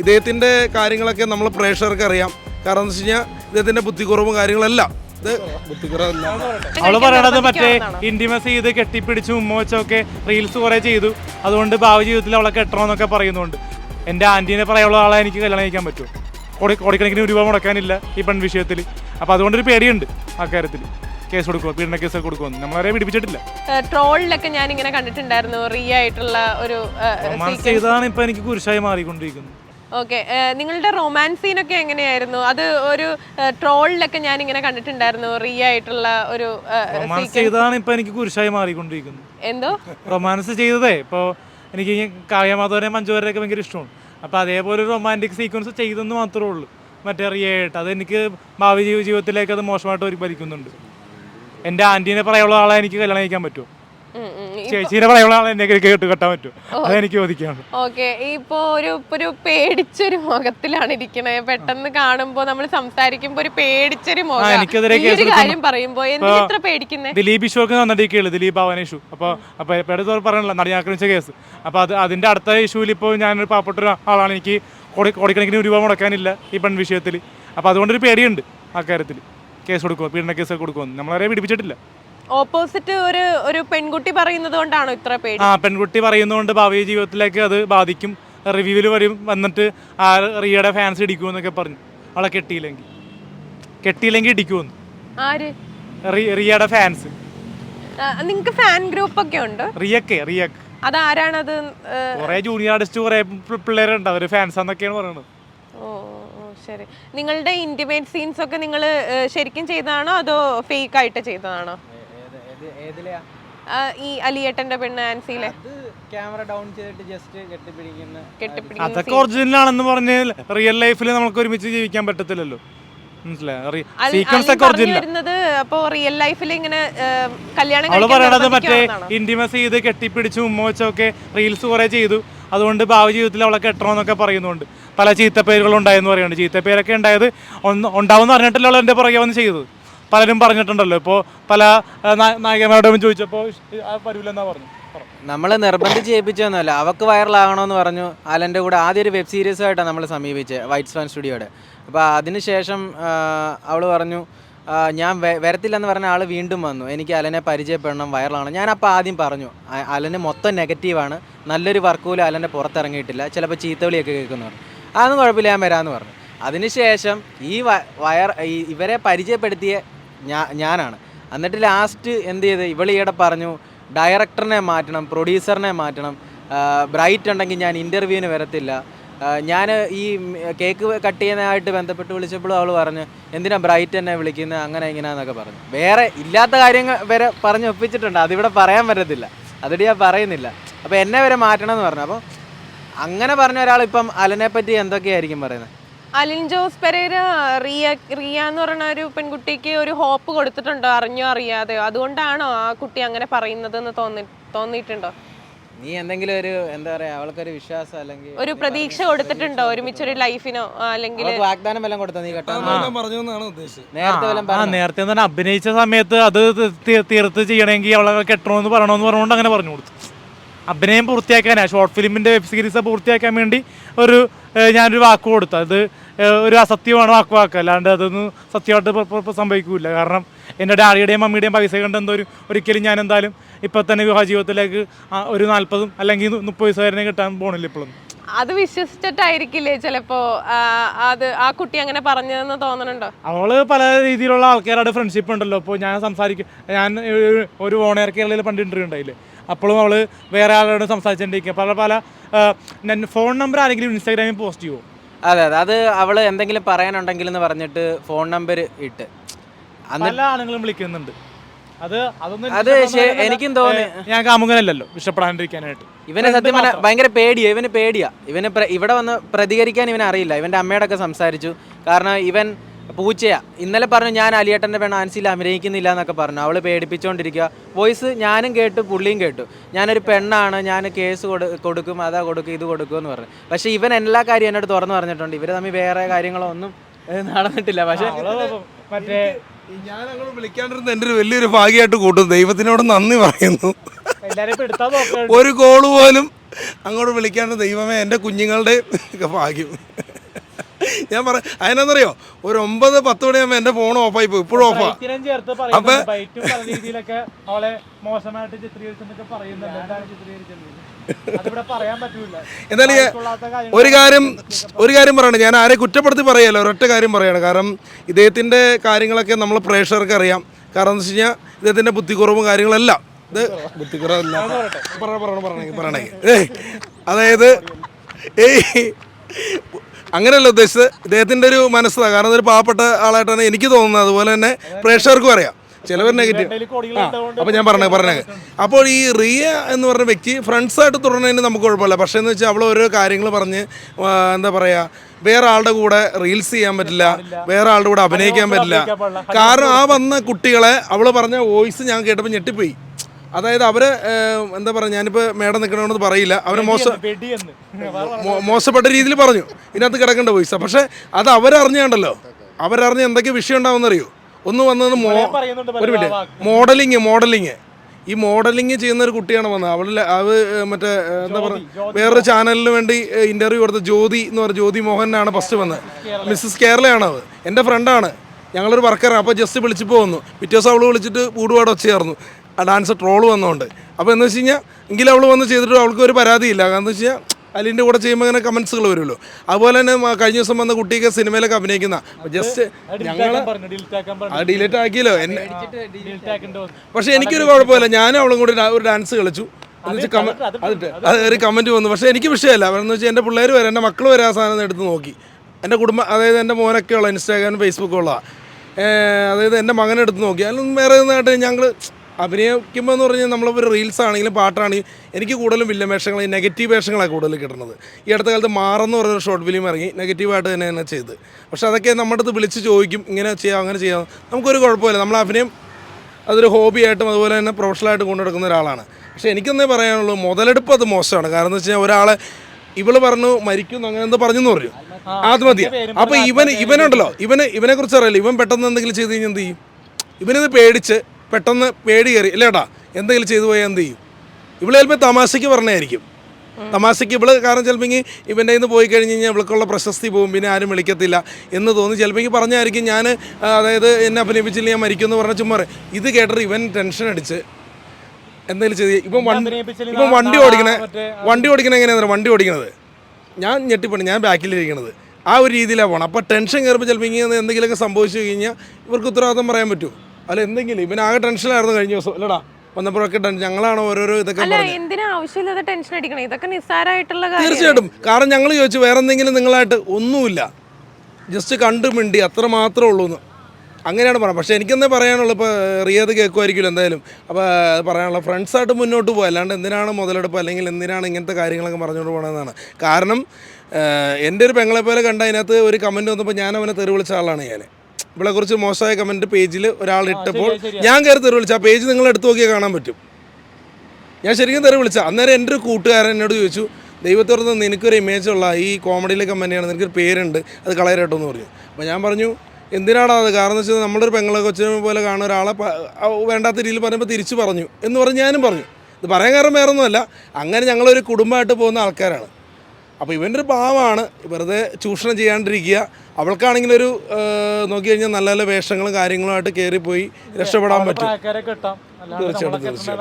ഇദ്ദേഹത്തിന്റെ കാര്യങ്ങളൊക്കെ നമ്മൾ പ്രേക്ഷകർക്ക് അറിയാം. കാരണം എന്ന് വെച്ച് കഴിഞ്ഞാൽ ഇദ്ദേഹത്തിന്റെ ബുദ്ധിക്കുറവും കാര്യങ്ങളെല്ലാം. ഇത് ബുദ്ധിക്കുറവല്ല. അവൾ പറയണത് മറ്റേ ഇന്റിമസി ചെയ്ത് കെട്ടിപ്പിടിച്ച് ഉമ്മ വെച്ചൊക്കെ റീൽസ് കുറെ ചെയ്തു. അതുകൊണ്ട് ഭാവി ജീവിതത്തിൽ അവളെ കെട്ടണമെന്നൊക്കെ പറയുന്നുണ്ട്. എന്റെ ആന്റീനെ പറയാനുള്ള ആളെ എനിക്ക് കല്യാണം കഴിക്കാൻ പറ്റും കോടി കോടിക്കണക്കിന് രൂപ മുടക്കാനില്ല ഈ പെൺ വിഷയത്തിൽ അപ്പോൾ അതുകൊണ്ടൊരു പേടിയുണ്ട് ആ കാര്യത്തിൽ കേസ് കൊടുക്കുക പീഡന കേസ് കൊടുക്കുമെന്ന് നമ്മളവരെ പിടിപ്പിച്ചിട്ടില്ല. ട്രോളിലൊക്കെ ഞാൻ ഇങ്ങനെ കണ്ടിട്ടുണ്ടായിരുന്നു റിയ ആയിട്ടുള്ള ഒരു റൊമാൻസ് ചെയ്താണ് ഇപ്പം എനിക്ക് കുരിശായി മാറിക്കൊണ്ടിരിക്കുന്നത്. ഓക്കെ നിങ്ങളുടെ റൊമാൻസ് സീനൊക്കെ എങ്ങനെയായിരുന്നു? അത് ഒരു ട്രോളിലൊക്കെ ഞാൻ ഇങ്ങനെ കണ്ടിട്ടുണ്ടായിരുന്നു റീ ആയിട്ടുള്ള ഒരു റൊമാൻസ് ചെയ്തതാണ് ഇപ്പൊ എനിക്ക് കുരിശായി മാറിക്കൊണ്ടിരിക്കുന്നത് എന്തോ? റൊമാൻസ് ചെയ്തതേ ഇപ്പോ എനിക്ക് കാവ്യമാധവനെ മഞ്ജുവരൊക്കെ ഭയങ്കര ഇഷ്ടമാണ്. അപ്പോൾ അതേപോലെ ഒരു റൊമാന്റിക് സീക്വൻസ് ചെയ്തെന്ന് മാത്രമേ ഉള്ളൂ. മറ്റേ റിയായിട്ട് അതെനിക്ക് ഭാവി ജീവ ജീവിതത്തിലേക്ക് അത് മോശമായിട്ട് ഒരു ഭരിക്കുന്നുണ്ട് എന്റെ ആന്റീനെ പറയാനുള്ള ആളെ എനിക്ക് കല്യാണം കഴിക്കാൻ പറ്റുമോ? ആളെ എന്നെ കേട്ട് കെട്ടാൻ പറ്റും അതെനിക്ക് ചോദിക്കാണ് ഓക്കെ ഇപ്പോ ഒരു ഒരു പേടിച്ചൊരു മുഖത്തിലാണ് ഇരിക്കണത് പെട്ടെന്ന് കാണുമ്പോ നമ്മൾ സംസാരിക്കുമ്പോ ഒരു പേടിച്ചൊരു മുഖം. കാര്യം പറയുമ്പോ എന്തിനാ ഇത്ര പേടിക്കുന്നേ? ദിലീപ് ഇഷ്യൂ ഒക്കെ വന്നിട്ടേക്കുള്ളൂ ദിലീപ് ഇഷ്യൂ അപ്പോൾ അപ്പോൾ എപ്പോഴും പറയണല്ലോ നടി ആക്രമിച്ച കേസ്. അപ്പോൾ അത് അതിന്റെ അടുത്ത ഇഷ്യൂവിൽ ഇപ്പോൾ ഞാനൊരു പാവപ്പെട്ട ആളാണ്. എനിക്ക് കോടി കോടിക്കണക്കിന് രൂപ മുടക്കാനില്ല ഈ പെൺ വിഷയത്തിൽ അപ്പോൾ അതുകൊണ്ടൊരു പേടിയുണ്ട് ആ കാര്യത്തിൽ കേസ് കൊടുക്കുമോ പീഡന കേസ് കൊടുക്കുമെന്ന് നമ്മളവരെ പിടിപ്പിച്ചിട്ടില്ല. ഓപ്പോസിറ്റ് ഒരു ഒരു പെൺകുട്ടി പറയുന്നത് കൊണ്ടാണോ ഇത്ര പേടി? ആ പെൺകുട്ടി പറയുന്നതുകൊണ്ട് ഭാവി ജീവിതത്തിലേക്ക് അത് ബാധിക്കും. റിവ്യൂവിൽ വരും വന്നിട്ട് ആ റിയയുടെ ഫാൻസ് ഇടിക്കുമെന്നൊക്കെ പറഞ്ഞു. അവളെ കെട്ടിയില്ലെങ്കിൽ. കെട്ടിയില്ലെങ്കിൽ ഇടിക്കുമെന്ന്. ആര്? റിയയുടെ ഫാൻസ് നിങ്ങൾക്ക് ഫാൻ ഗ്രൂപ്പ് ഒക്കെ ഉണ്ട്? റിയക്ക് റിയക്ക്. അതാരാണത്? അത് കുറെ ജൂനിയർ ആർട്ടിസ്റ്റ് കുറെ പിള്ളേരുണ്ട്. അവർ ഫാൻസ് എന്നൊക്കെയാണ് പറയുന്നത് ഓ ശരി. നിങ്ങളുടെ ഇന്റിമേറ്റ് സീൻസ് ഒക്കെ നിങ്ങൾ ശരിക്കും ചെയ്തതാണോ? അതോ ഫേക്ക് ആയിട്ട് ചെയ്തതാണോ? ഈ അലിയേട്ടന്റെ പെണ്ണ് ആൻസിയിലെ. അത് ക്യാമറ ഡൗൺ ചെയ്തിട്ട് ജസ്റ്റ് കെട്ടിപ്പിടിക്കുന്ന കെട്ടിപ്പിടിക്കുന്ന അതൊക്കെ ഒറിജിനൽ ആണെന്ന് പറഞ്ഞ് റിയൽ ലൈഫിൽ നമുക്ക് ഒരുമിച്ച് ജീവിക്കാൻ പറ്റത്തില്ലല്ലോ. മനസ്സിലായി? അൽ- സീക്വൻസ് അലൻ ഒക്കെ പറഞ്ഞു ഒറിജിനൽ റിയൽ ലൈഫിൽ ഇങ്ങനെ കല്യാണം അവൾ പറയണത് മറ്റേ? ഇന്റിമസി ചെയ്ത് കെട്ടിപ്പിടിച്ച് ഉമ്മ വെച്ചൊക്കെ റീൽസ് കുറെ ചെയ്തു. അതുകൊണ്ട് ഭാവി ജീവിതത്തിൽ അവളെ കെട്ടണമെന്നൊക്കെ പറയുന്നുണ്ട്. പല ചീത്തപ്പേരുകളും ഉണ്ടായെന്ന് പറയുന്നുണ്ട്. ചീത്തപ്പേരൊക്കെ ഉണ്ടായത് ഉണ്ടാവും ഉണ്ടാവുമെന്ന് പറഞ്ഞിട്ടല്ലോ അവൾ എന്റെ പുറകെ വന്ന് ചെയ്തത്. പലരും പറഞ്ഞിട്ടുണ്ടല്ലോ. ഇപ്പോൾ പല നായികമാരോടും ചോദിച്ചപ്പോൾ വരൂലെന്നാ പറഞ്ഞു. നമ്മൾ നിർബന്ധിച്ച് ചെയ്യിപ്പിച്ചൊന്നുമല്ല. അവക്ക് വൈറലാകണമെന്ന് പറഞ്ഞു അലന്റെ കൂടെ ആദ്യം ഒരു വെബ് സീരീസ് ആയിട്ടാണ് നമ്മൾ സമീപിച്ചത് വൈറ്റ് സ്വാൻ സ്റ്റുഡിയോയുടെ അപ്പോൾ അതിനുശേഷം അവൾ പറഞ്ഞു ഞാൻ വരത്തില്ലെന്ന് പറഞ്ഞ ആൾ വീണ്ടും വന്നു. എനിക്ക് അലനെ പരിചയപ്പെടണം വൈറലാണ് ഞാനപ്പോൾ ആദ്യം പറഞ്ഞു അലന് മൊത്തം നെഗറ്റീവാണ് നല്ലൊരു വർക്ക് പോലും അലന്റെ പുറത്തിറങ്ങിയിട്ടില്ല. ചിലപ്പോൾ ചീത്തവിളിയൊക്കെ കേൾക്കുന്നു. പറഞ്ഞു അതൊന്നും കുഴപ്പമില്ല ഞാൻ വരാമെന്ന് പറഞ്ഞു. അതിനുശേഷം ഈ വയർ ഇവരെ പരിചയപ്പെടുത്തിയ ഞാനാണ്. എന്നിട്ട് ലാസ്റ്റ് എന്ത് ചെയ്ത്? ഇവളിയുടെ പറഞ്ഞു ഡയറക്ടറിനെ മാറ്റണം പ്രൊഡ്യൂസറിനെ മാറ്റണം. ബ്രൈറ്റ് ഉണ്ടെങ്കിൽ ഞാൻ ഇന്റർവ്യൂവിന് വരത്തില്ല. ഞാൻ ഈ കേക്ക് കട്ട് ചെയ്യുന്നതായിട്ട് ബന്ധപ്പെട്ട് വിളിച്ചപ്പോൾ അവൾ പറഞ്ഞു എന്തിനാ ബ്രൈറ്റ് എന്നെ വിളിക്കുന്നത് അങ്ങനെ ഇങ്ങനെയെന്നൊക്കെ പറഞ്ഞു. വേറെ ഇല്ലാത്ത കാര്യങ്ങൾ വരെ പറഞ്ഞ് ഒപ്പിച്ചിട്ടുണ്ട്. അതിവിടെ പറയാൻ പറ്റത്തില്ല. അതിട്ട് ഞാൻ പറയുന്നില്ല. അപ്പോൾ എന്നെ വരെ മാറ്റണം എന്ന് പറഞ്ഞു. അപ്പോൾ അങ്ങനെ പറഞ്ഞ ഒരാൾ ഇപ്പം അലനെ പറ്റി എന്തൊക്കെയായിരിക്കും പറയുന്നത് അലിൻ ജോസ് പെരേര റിയ റിയ എന്ന് പറയുന്ന ഒരു പെൺകുട്ടിക്ക് ഒരു ഹോപ്പ് കൊടുത്തിട്ടുണ്ടോ? അറിഞ്ഞോ അറിയാതെയോ? അതുകൊണ്ടാണോ ആ കുട്ടി അങ്ങനെ പറയുന്നത് എന്ന് തോന്നി തോന്നിയിട്ടുണ്ടോ? നീ എന്തെങ്കിലും ഒരു എന്താ പറയാ അവൾക്കൊരു വിശ്വാസം അല്ലെങ്കിൽ ഒരു പ്രതീക്ഷ കൊടുത്തിട്ടുണ്ടോ? ഒരുമിച്ചൊരു ലൈഫിനോ അല്ലെങ്കിൽ വാഗ്ദാനം എല്ലാം കൊടുത്തോ നീ കേട്ടോ? പറഞ്ഞു എന്നാണ് ഉദ്ദേശിച്ചത്. നേരത്തെ നേരത്തെ തന്നെ അഭിനയിച്ച സമയത്ത് അത് തീർത്ത് ചെയ്യണമെങ്കിൽ അവളെ കെട്ടണമെന്ന് പറയണമെന്ന് പറഞ്ഞുകൊണ്ട് അങ്ങനെ പറഞ്ഞു കൊടുത്തു. അഭിനയം പൂർത്തിയാക്കാനാ ഷോർട്ട് ഫിലിമിന്റെ വെബ് സീരീസ് പൂർത്തിയാക്കാൻ വേണ്ടി ഒരു ഞാനൊരു വാക്ക് കൊടുത്തു. അത് ഒരു അസത്യമാണ് വാക്ക് വാക്ക്. അല്ലാണ്ട് അതൊന്നും സത്യമായിട്ട് സംഭവിക്കൂല. കാരണം എന്റെ ഡാഡിയുടെയും മമ്മിയുടെയും പൈസ കണ്ട് എന്തോ ഒരു ഒരിക്കലും ഞാൻ എന്തായാലും ഇപ്പം തന്നെ വിവാഹ ജീവിതത്തിലേക്ക് ഒരു നാൽപ്പതും അല്ലെങ്കിൽ മുപ്പത് വയസ്സ് വരെ കിട്ടാൻ പോണില്ല ഇപ്പോഴും അത് വിശ്വസിച്ചിട്ടായിരിക്കില്ലേ ചിലപ്പോ അത് ആ കുട്ടി അങ്ങനെ പറഞ്ഞതെന്ന് തോന്നുന്നുണ്ടോ അവൾ പല രീതിയിലുള്ള ആൾക്കാരുടെ ഫ്രണ്ട്ഷിപ്പ് ഉണ്ടല്ലോ. അപ്പോൾ ഞാൻ സംസാരിക്കും ഞാൻ ഒരു- ഓണയർ കേരളയിൽ പണ്ട് ഇന്റർവ്യൂ ഉണ്ടായില്ലേ? അപ്പോഴും അവൾ വേറെ ആളോട് സംസാരിച്ചിട്ടുണ്ടെങ്കിൽ പല പല ഫോൺ നമ്പർ ആരെങ്കിലും ഇൻസ്റ്റാഗ്രാമിൽ പോസ്റ്റ് ചെയ്യുമോ അതെ അതെ. അത് അവൾ എന്തെങ്കിലും പറയാനുണ്ടെങ്കിൽ എന്ന് പറഞ്ഞിട്ട് ഫോൺ നമ്പർ ഇട്ട്. അന്ന് പല ആളുകളും വിളിക്കുന്നുണ്ട്. അത് അതൊന്നും അത് ഇഷ്ടപ്പെടാൻ ശരി, കാര്യമല്ല. എനിക്കും തോന്നി. ഏ, ഞാൻ കാമുകനല്ലല്ലോ ഇഷ്ടപ്പെടാണ്ടിരിക്കാനായിട്ട് ഇവനെ സത്യം പറഞ്ഞാൽ ഭയങ്കര പേടിയാ ഇവന് പേടിയാ. ഇവന് പ്ര- ഇവിടെ വന്ന് പ്രതികരിക്കാൻ ഇവന് അറിയില്ല. ഇവന്റെ അമ്മയോടൊക്കെ സംസാരിച്ചു. കാരണം ഇവൻ പൂച്ചയാ ഇന്നലെ പറഞ്ഞു ഞാൻ അലിയേട്ടന്റെ പെണ്ണ് ആൻസിയിൽ അഭിനയിക്കുന്നില്ല എന്നൊക്കെ പറഞ്ഞു. അവൾ പേടിപ്പിച്ചുകൊണ്ടിരിക്കുക വോയിസ് ഞാനും കേട്ടു പുള്ളിയും കേട്ടു. ഞാനൊരു പെണ്ണാണ് ഞാൻ കേസ് കൊടു കൊടുക്കും അതാ കൊടുക്കും ഇത് കൊടുക്കും എന്ന് പറഞ്ഞു. പക്ഷേ ഇവൻ എല്ലാ കാര്യം എന്നോട് തുറന്നു പറഞ്ഞിട്ടുണ്ട്. ഇവർ തമ്മിൽ വേറെ കാര്യങ്ങളൊന്നും നടന്നിട്ടില്ല. പക്ഷേ മറ്റേ ഞാൻ അങ്ങോട്ട് വിളിക്കാണ്ടിരുന്ന എന്റെ ഒരു വലിയൊരു ഭാഗ്യമായിട്ട് കൂട്ടും. ദൈവത്തിനോട് നന്ദി പറയുന്നു. ഒരു കോൾ പോലും അങ്ങോട്ട് വിളിക്കാണ്ട് ദൈവമേ എന്റെ കുഞ്ഞുങ്ങളുടെ ഭാഗ്യം. ഞാൻ പറ അതിനെന്നറിയോ ഒരു ഒമ്പത് പത്ത് മണിയാകുമ്പോൾ എന്റെ ഫോൺ ഓഫായി പോയി ഇപ്പോഴും ഓഫാ അപ്പൊ ചേർത്ത് പറയുന്നുണ്ട്. ബൈറ്റും പല രീതിയിലൊക്കെ അവളെ മോശമായിട്ട് ചിത്രീകരിച്ചെന്നൊക്കെ പറയുന്നുണ്ട്. എന്താണ് ചിത്രീകരിച്ചത് എന്തായാലും ഈ ഒരു കാര്യം ഒരു കാര്യം പറയണം. ഞാൻ ആരെ കുറ്റപ്പെടുത്തി പറയല്ലോ ഒരൊറ്റ കാര്യം പറയാണ്. കാരണം ഇദ്ദേഹത്തിന്റെ കാര്യങ്ങളൊക്കെ നമ്മൾ പ്രേക്ഷകർക്ക് അറിയാം. കാരണം എന്ന് വെച്ച് കഴിഞ്ഞാൽ ഇദ്ദേഹത്തിന്റെ ബുദ്ധിക്കുറവും കാര്യങ്ങളെല്ലാം. ഇത് ബുദ്ധിക്കുറവല്ല. പറയണ പറയണ പറയണേ. പറയണേ. ഏയ് അതായത് ഏയ് അങ്ങനെയല്ല ഉദ്ദേശിച്ചത്. ഇദ്ദേഹത്തിന്റെ ഒരു മനസ്സിലാണ് കാരണം ഒരു പാവപ്പെട്ട ആളായിട്ടാണ് എനിക്ക് തോന്നുന്നത്. അതുപോലെ തന്നെ പ്രേക്ഷകർക്കും അറിയാം. ചിലവർ നെഗറ്റീവ് ആ അപ്പോൾ ഞാൻ പറഞ്ഞേ പറഞ്ഞേ. അപ്പോൾ ഈ റിയ എന്ന് പറഞ്ഞ വ്യക്തി ഫ്രണ്ട്സായിട്ട് തുടരുന്നതിന് നമുക്ക് കുഴപ്പമില്ല. പക്ഷേ എന്ന് വെച്ചാൽ അവൾ ഓരോ കാര്യങ്ങൾ പറഞ്ഞ് എന്താ പറയുക വേറെ ആളുടെ കൂടെ റീൽസ് ചെയ്യാൻ പറ്റില്ല. വേറെ ആളുടെ കൂടെ അഭിനയിക്കാൻ പറ്റില്ല. കാരണം ആ വന്ന കുട്ടികളെ അവൾ പറഞ്ഞ വോയിസ് ഞാൻ കേട്ടപ്പോൾ ഞെട്ടിപ്പോയി. അതായത് അവർ എന്താ പറയുക ഞാനിപ്പോൾ മേഡം നിൽക്കണമെന്ന് പറയില്ല. അവർ മോശം മോശപ്പെട്ട രീതിയിൽ പറഞ്ഞു. ഇതിനകത്ത് കിടക്കേണ്ട പൈസ പക്ഷെ അത് അവരറിഞ്ഞാണ്ടല്ലോ. അവരറിഞ്ഞ് എന്തൊക്കെ വിഷയം ഉണ്ടാവുമെന്നറിയോ ഒന്ന് വന്നത് മോ ഒരു മിനിറ്റ്. മോഡലിങ് മോഡലിങ് ഈ മോഡലിങ് ചെയ്യുന്ന ഒരു കുട്ടിയാണ് വന്നത്. അവളിൽ അത് മറ്റേ എന്താ പറയുക വേറൊരു ചാനലിന് വേണ്ടി ഇന്റർവ്യൂ കൊടുത്ത ജ്യോതി എന്ന് പറഞ്ഞ ജ്യോതി മോഹനാണ് ഫസ്റ്റ് വന്നത്. മിസ്സസ് കേരളയാണ് അത് എന്റെ ഫ്രണ്ടാണ് ഞങ്ങളൊരു വർക്കറാണ് അപ്പോൾ ജസ്റ്റ് വിളിച്ചപ്പോൾ വന്നു പിറ്റേ ദിവസം അവൾ വിളിച്ചിട്ട് കൂടുപാട് ഒച്ചയായിരുന്നു. ആ ഡാൻസ് ട്രോൾ വന്നതുകൊണ്ട് അപ്പോൾ എന്ന് വെച്ച് കഴിഞ്ഞാൽ എങ്കിലും അവൾ വന്ന് ചെയ്തിട്ട് അവൾക്ക് ഒരു പരാതിയില്ല. കാരണം എന്ന് വെച്ച് കഴിഞ്ഞാൽ അലിന്റെ കൂടെ ചെയ്യുമ്പോൾ അങ്ങനെ കമൻസുകൾ വരുമല്ലോ. അതുപോലെ തന്നെ കഴിഞ്ഞ ദിവസം വന്ന കുട്ടിയൊക്കെ സിനിമയിലൊക്കെ അഭിനയിക്കുന്ന ജസ്റ്റ് ഞങ്ങൾ ഡിലീറ്റ് ആക്കിയല്ലോ. എന്നെ പക്ഷെ എനിക്കൊരു കുഴപ്പമില്ല. ഞാനും അവളും കൂടി ഒരു ഡാൻസ് കളിച്ചു. അത് ഒരു കമന്റ് വന്നു. പക്ഷേ എനിക്ക് വിഷയമല്ല. എന്ന് വെച്ചാൽ എന്റെ പിള്ളേർ വരെ എന്റെ മക്കൾ വരെ ആ സാധനം എടുത്ത് നോക്കി. എന്റെ കുടുംബം അതായത് എന്റെ മോനൊക്കെ ഉള്ള ഇൻസ്റ്റാഗ്രാം ഫേസ്ബുക്കും ഉള്ള അതായത് എന്റെ മകനെടുത്ത് നോക്കി. അതിലൊന്നും വേറെ ഒന്നായിട്ട് ഞങ്ങൾ അഭിനയിക്കുമ്പോൾ എന്ന് പറഞ്ഞാൽ നമ്മളിപ്പോൾ ഒരു റീൽസ് ആണെങ്കിലും പാട്ടാണെങ്കിലും എനിക്ക് കൂടുതലും വില്ലൻ വേഷങ്ങൾ നെഗറ്റീവ് വേഷങ്ങളാണ് കൂടുതൽ കിട്ടുന്നത്. ഈ അടുത്ത കാലത്ത് മാറെന്ന് പറഞ്ഞൊരു ഷോർട്ട് ഫിലിം ഇറങ്ങി നെഗറ്റീവായിട്ട് തന്നെ തന്നെ ചെയ്ത്. പക്ഷേ അതൊക്കെ നമ്മുടെ അടുത്ത് വിളിച്ച് ചോദിക്കും ഇങ്ങനെ ചെയ്യാം അങ്ങനെ ചെയ്യാം. നമുക്കൊരു കുഴപ്പമില്ല. നമ്മൾ അഭിനയം അതൊരു ഹോബിയായിട്ടും അതുപോലെ തന്നെ പ്രൊഫഷണലായിട്ട് കൊണ്ടുനടക്കുന്ന ഒരാളാണ്. പക്ഷേ എനിക്കൊന്നേ പറയാനുള്ളൂ മുതലെടുപ്പ് അത് മോശമാണ്. കാരണം എന്ന് വെച്ച് കഴിഞ്ഞാൽ ഒരാളെ ഇവൾ പറഞ്ഞു മരിക്കും അങ്ങനെ എന്തോ പറഞ്ഞു. എന്ന് പറഞ്ഞു ആത്മഹത്യ അപ്പൊ ഇവൻ ഇവനുണ്ടല്ലോ. ഇവന് ഇവനെ കുറിച്ച് അറിയില്ല. ഇവൻ പെട്ടെന്ന് എന്തെങ്കിലും ചെയ്ത് കഴിഞ്ഞാൽ എന്ത് ചെയ്യും? ഇവനിത് പേടിച്ച് പെട്ടെന്ന് പേടി കയറി. അല്ലേടാ എന്തെങ്കിലും ചെയ്തു പോയാൽ എന്ത് ചെയ്യും? ഇവിടെ ചിലപ്പോൾ തമാശയ്ക്ക് പറഞ്ഞായിരിക്കും. തമാശയ്ക്ക് ഇവൾ കാരണം ചിലപ്പോൾ ഇവന്റെ നിന്ന് പോയി കഴിഞ്ഞ് കഴിഞ്ഞാൽ ഇവൾക്കുള്ള പ്രശസ്തി പോകും പിന്നെ ആരും വിളിക്കത്തില്ല എന്ന് തോന്നി. ചിലപ്പോൾ പറഞ്ഞായിരിക്കും ഞാൻ അതായത് എന്നെ അഭിനയിപ്പിച്ചില്ല ഞാൻ മരിക്കും എന്ന് പറഞ്ഞ ചുമ്മാ ഇത് കേട്ടിട്ട് ഇവൻ ടെൻഷൻ അടിച്ച് എന്തെങ്കിലും ചെയ്ത് ഇപ്പം വണ്ടി ഇപ്പം വണ്ടി ഓടിക്കണേ വണ്ടി ഓടിക്കണ എങ്ങനെയാണ് വണ്ടി ഓടിക്കണത്. ഞാൻ ഞെട്ടിപ്പണി ഞാൻ ബാക്കിലിരിക്കണത്. ആ ഒരു രീതിയിലാണ് പോകണം അപ്പോൾ ടെൻഷൻ കയറുമ്പോൾ ചിലപ്പോൾ ഇങ്ങനെ എന്തെങ്കിലുമൊക്കെ സംഭവിച്ചു കഴിഞ്ഞാൽ ഇവർക്ക് ഉത്തരവാദിത്തം പറയാൻ പറ്റുമോ അല്ല എന്തെങ്കിലും? ഇവനാകെ ടെൻഷനായിരുന്നു കഴിഞ്ഞ ദിവസം. അല്ലടാ വന്നപ്പോഴൊക്കെ ടെൻഷൻ ഞങ്ങളാണ് ഓരോരോ ഇതൊക്കെ അല്ല പറഞ്ഞത് എന്തിനാ ആവശ്യമില്ലാതെ ടെൻഷൻ അടിക്കണം? ഇതൊക്കെ നിസ്സാരമായിട്ടുള്ള കാര്യം തീർച്ചയായിട്ടും. കാരണം ഞങ്ങൾ ചോദിച്ചു വേറെ എന്തെങ്കിലും നിങ്ങളായിട്ട് ഒന്നുമില്ല. ജസ്റ്റ് കണ്ടു മിണ്ടി അത്ര മാത്രമേ ഉള്ളൂ എന്ന് അങ്ങനെയാണ് പറഞ്ഞത്. പക്ഷേ എനിക്കെന്നേ പറയാനുള്ളൂ ഇപ്പോൾ റിയത് കേൾക്കുമായിരിക്കില്ല എന്തായാലും. അപ്പോൾ പറയാനുള്ള ഫ്രണ്ട്സായിട്ട് മുന്നോട്ട് പോകുക അല്ലാണ്ട് എന്തിനാണ് മുതലെടുപ്പ്? അല്ലെങ്കിൽ എന്തിനാണ് ഇങ്ങനത്തെ കാര്യങ്ങളൊക്കെ പറഞ്ഞുകൊണ്ട് പോകണമെന്നാണ് കാരണം ഏഹ്, എന്റെ ഒരു പെങ്ങളെ പോലെ കണ്ട അതിനകത്ത് ഒരു കമന്റ് വന്നപ്പോൾ ഞാൻ അവനെ തെറി വിളിച്ച ആളാണ് ഞാൻ ഇവളെക്കുറിച്ച് മോശമായ കമന്റ് പേജിൽ ഒരാൾ ഇട്ടപ്പോൾ ഞാൻ കയറി തെറി വിളിച്ചു. ആ പേജ് നിങ്ങൾ എടുത്തു നോക്കിയാൽ കാണാൻ പറ്റും. ഞാൻ ശരിക്കും തെറി വിളിച്ച. അന്നേരം എന്റെ ഒരു കൂട്ടുകാരൻ എന്നോട് ചോദിച്ചു ദൈവത്തോർത്ത് നിനക്കൊരു ഇമേജ് ഉള്ള ഈ കോമഡിയിലെ കമ്പനിയാണ് നിനക്കൊരു പേരുണ്ട്. അത് കളയരട്ടോ എന്ന് പറഞ്ഞു. അപ്പോൾ ഞാൻ പറഞ്ഞു എന്തിനാടാ അത്? കാരണം എന്ന് വെച്ചാൽ നമ്മുടെ ഒരു പെങ്ങളെ കൊച്ചിനെ പോലെ കാണുന്ന ഒരാളെ വേണ്ടാത്ത രീതിയിൽ പറയുമ്പോൾ തിരിച്ചു പറഞ്ഞു. എന്ന് പറഞ്ഞ് ഞാനും പറഞ്ഞു. ഇത് പറയാൻ കാരണം വേറെ ഒന്നുമല്ല അങ്ങനെ ഞങ്ങളൊരു കുടുംബമായിട്ട് പോകുന്ന ആൾക്കാരാണ്. അപ്പോൾ ഇവന്റെ ഒരു ഭാവമാണ് വെറുതെ ചൂഷണം ചെയ്യാണ്ടിരിക്കുക. അവൾക്കാണെങ്കിൽ ഒരു നോക്കി കഴിഞ്ഞാൽ നല്ല നല്ല വേഷങ്ങളും കാര്യങ്ങളുമായിട്ട് കയറിപ്പോയി രക്ഷപ്പെടാൻ പറ്റും. തീർച്ചയായിട്ടും തീർച്ചയായിട്ടും.